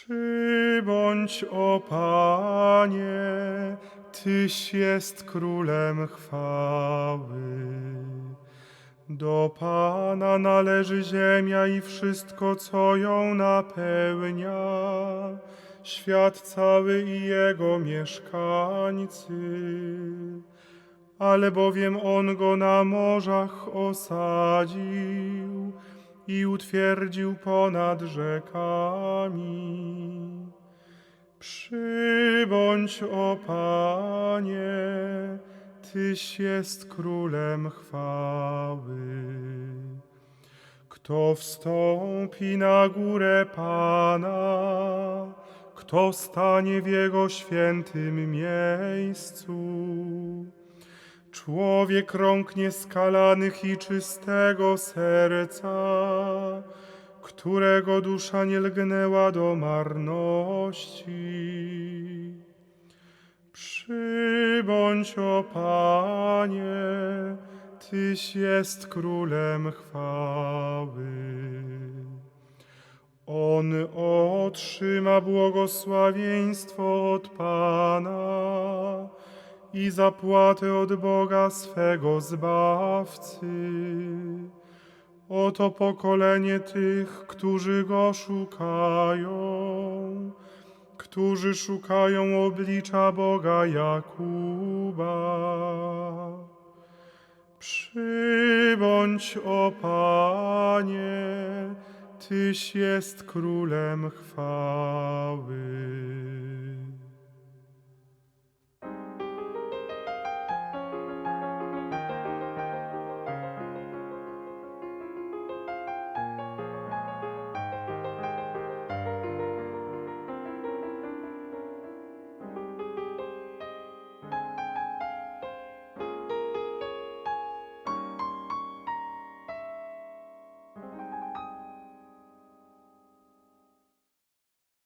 Przybądź, o Panie, Tyś jest królem chwały. Do Pana należy ziemia i wszystko, co ją napełnia, świat cały i jego mieszkańcy. Ale bowiem On go na morzach osadził i utwierdził ponad rzekami. Przybądź, o Panie, Tyś jest królem chwały. Kto wstąpi na górę Pana, kto stanie w Jego świętym miejscu? Człowiek rąk nieskalanych i czystego serca, którego dusza nie lgnęła do marności. Przybądź, o Panie, Tyś jest królem chwały. On otrzyma błogosławieństwo od Pana i zapłatę od Boga swego Zbawcy. Oto pokolenie tych, którzy Go szukają, którzy szukają oblicza Boga Jakuba. Przybądź, o Panie, Tyś jest królem chwały.